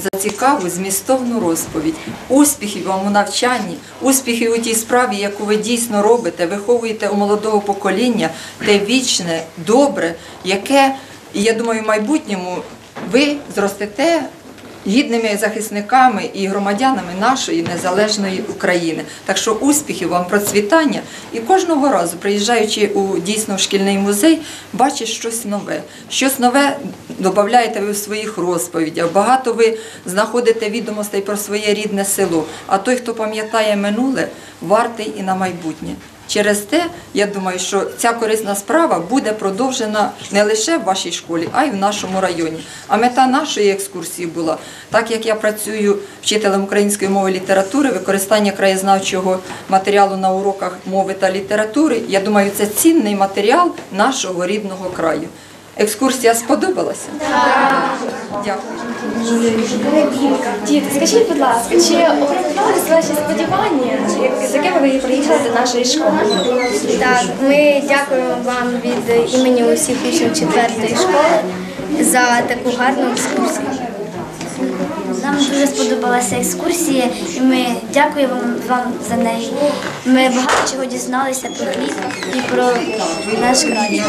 за цікаву змістовну розповідь. Успіхів вам у навчанні, успіхів у тій справі, яку ви дійсно робите, виховуєте у молодого покоління те вічне, добре, яке, я думаю, в майбутньому ви зростете гідними захисниками і громадянами нашої незалежної України. Так що успіхів вам, процвітання і кожного разу, приїжджаючи у дійсно шкільний музей, бачиш щось нове. Щось нове додаєте ви в своїх розповідях. Багато ви знаходите відомостей про своє рідне село. А той, хто пам'ятає минуле, вартий і на майбутнє. Через те, я думаю, що ця корисна справа буде продовжена не лише в вашій школі, а й в нашому районі. А мета нашої екскурсії була, так як я працюю вчителем української мови і літератури, використання краєзнавчого матеріалу на уроках мови та літератури, я думаю, це цінний матеріал нашого рідного краю. Екскурсія сподобалася? Дякую. Діти, скажіть, будь ласка, чи оправдались ваші сподівання, з якими ви приїхали до нашої школи? Так, ми дякуємо вам від імені усіх учнів четвертої школи за таку гарну екскурсію. Нам дуже сподобалася екскурсія, і ми дякуємо вам за неї. Ми багато чого дізналися про хліб і про наш край.